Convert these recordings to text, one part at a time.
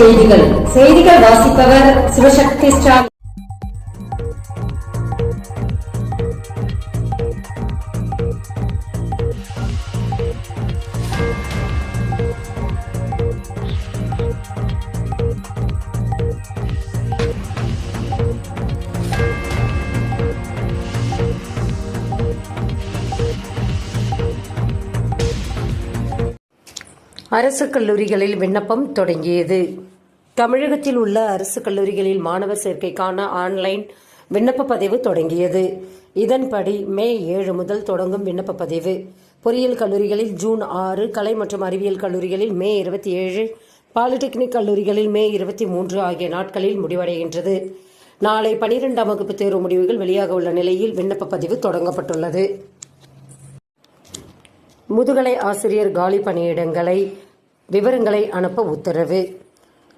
செய்திகள். செய்திகள் வாசிப்பவர் சிவசக்தி ஸ்டாலின். அரசு கல்லூரிகளில் விண்ணப்பம் தொடங்கியது. தமிழகத்தில் உள்ள அரசு கல்லூரிகளில் மாணவர் சேர்க்கைக்கான ஆன்லைன் விண்ணப்ப பதிவு தொடங்கியது. இதன்படி மே ஏழு முதல் தொடங்கும் விண்ணப்ப பதிவு. பொறியியல் கல்லூரிகளில் ஜூன் ஆறு கலை மற்றும் அறிவியல் கல்லூரிகளில் மே இருபத்தி ஏழு பாலிடெக்னிக் கல்லூரிகளில் மே இருபத்தி மூன்று ஆகிய நாட்களில் முடிவடைகின்றது. நாளை பனிரெண்டாம் வகுப்பு தேர்வு முடிவுகள் வெளியாக உள்ள நிலையில் விண்ணப்ப பதிவு தொடங்கப்பட்டுள்ளது. முதுகலை ஆசிரியர் காலி பணியிடங்களை விவரங்களை அனுப்ப உத்தரவு.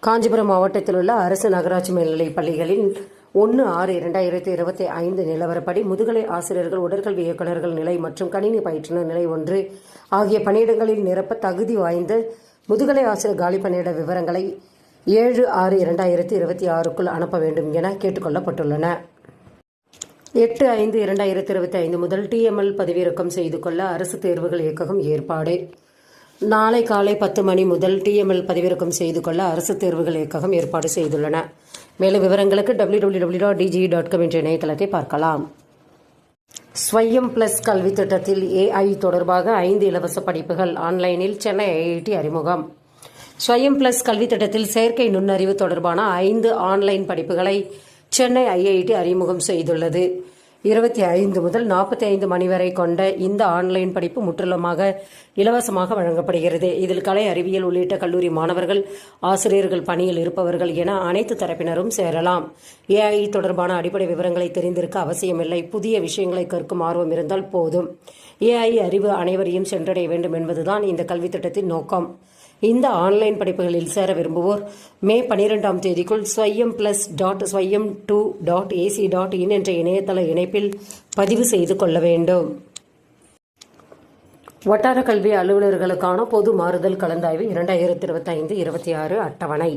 காஞ்சிபுரம் மாவட்டத்தில் உள்ள அரசு நகராட்சி மேல்நிலைப் பள்ளிகளில் ஒன்று ஆறு இரண்டாயிரத்தி இருபத்தி ஐந்து நிலவரப்படி முதுகலை ஆசிரியர்கள் உடற்கல்வி இயக்குநர்கள் நிலை மற்றும் கணினி பயிற்றுனர் நிலை ஒன்று ஆகிய பணியிடங்களில் நிரப்ப தகுதி வாய்ந்த முதுகலை ஆசிரியர் காலி பணியிட விவரங்களை ஏழு ஆறு இரண்டாயிரத்தி இருபத்தி ஆறுக்குள் அனுப்ப வேண்டும் என கேட்டுக்கொள்ளப்பட்டுள்ளன எட்டு ஐந்து இரண்டாயிரத்தி இருபத்தி ஐந்து முதல் டிஎம்எல் பதிவிறக்கம் செய்து கொள்ள அரசு தேர்வுகள் இயக்ககம் ஏற்பாடு. நாளை காலை பத்து மணி முதல் டிஎம்எல் பதிவிறக்கம் செய்து கொள்ள அரசு தேர்வுகள் இயக்ககம் ஏற்பாடு செய்துள்ளன. மேலும் விவரங்களுக்கு W W W dot DG dot com என்ற இணையதளத்தை பார்க்கலாம். ஸ்வயம் பிளஸ் கல்வி திட்டத்தில் ஏஐ தொடர்பாக ஐந்து இலவச படிப்புகள் ஆன்லைனில் சென்னை ஐஐடி அறிமுகம். ஸ்வயம் பிளஸ் கல்வி திட்டத்தில் செயற்கை நுண்ணறிவு தொடர்பான ஐந்து ஆன்லைன் படிப்புகளை சென்னை ஐஐடி அறிமுகம் செய்துள்ளது. இருபத்தி ஐந்து முதல் நாற்பத்தி ஐந்து மணி வரை கொண்ட இந்த ஆன்லைன் படிப்பு முற்றிலுமாக இலவசமாக வழங்கப்படுகிறது. இதில் கலை அறிவியல் உள்ளிட்ட கல்லூரி மாணவர்கள் ஆசிரியர்கள் பணியில் இருப்பவர்கள் என அனைத்து தரப்பினரும் சேரலாம். ஏஐ தொடர்பான அடிப்படை விவரங்களை தெரிந்திருக்க அவசியமில்லை. புதிய விஷயங்களை கற்கும் ஆர்வம் இருந்தால் போதும். ஏஐ அறிவு அனைவரையும் சென்றடைய வேண்டும் என்பதுதான் இந்த கல்வித் திட்டத்தின் நோக்கம். இந்த ஆன்லைன் படிப்புகளில் சேர விரும்புவோர் மே பனிரெண்டாம் தேதிக்குள் Swayam plus dot Swayam two dot AC dot in என்ற இணையதள இணைப்பில் பதிவு செய்து கொள்ள வேண்டும். வட்டார கல்வி அலுவலர்களுக்கான பொது மாறுதல் கலந்தாய்வு இரண்டாயிரத்தி இருபத்தைந்து இருபத்தி ஆறு அட்டவணை.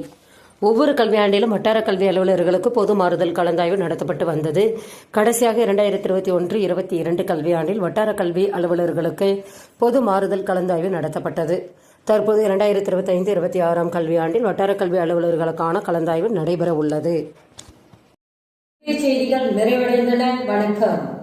ஒவ்வொரு கல்வியாண்டிலும் வட்டார கல்வி அலுவலர்களுக்கு பொது மாறுதல் கலந்தாய்வு நடத்தப்பட்டு வந்தது. கடைசியாக இரண்டாயிரத்தி இருபத்தி ஒன்று இருபத்தி இரண்டு கல்வியாண்டில் வட்டார கல்வி அலுவலர்களுக்கு பொது மாறுதல் கலந்தாய்வு நடத்தப்பட்டது. தற்போது இரண்டாயிரத்தி இருபத்தி ஐந்து இருபத்தி ஆறாம் கல்வியாண்டில் வட்டார கல்வி அலுவலர்களுக்கான கலந்தாய்வு நடைபெற உள்ளது செய்திகள் நிறைவடைந்தன. வணக்கம்.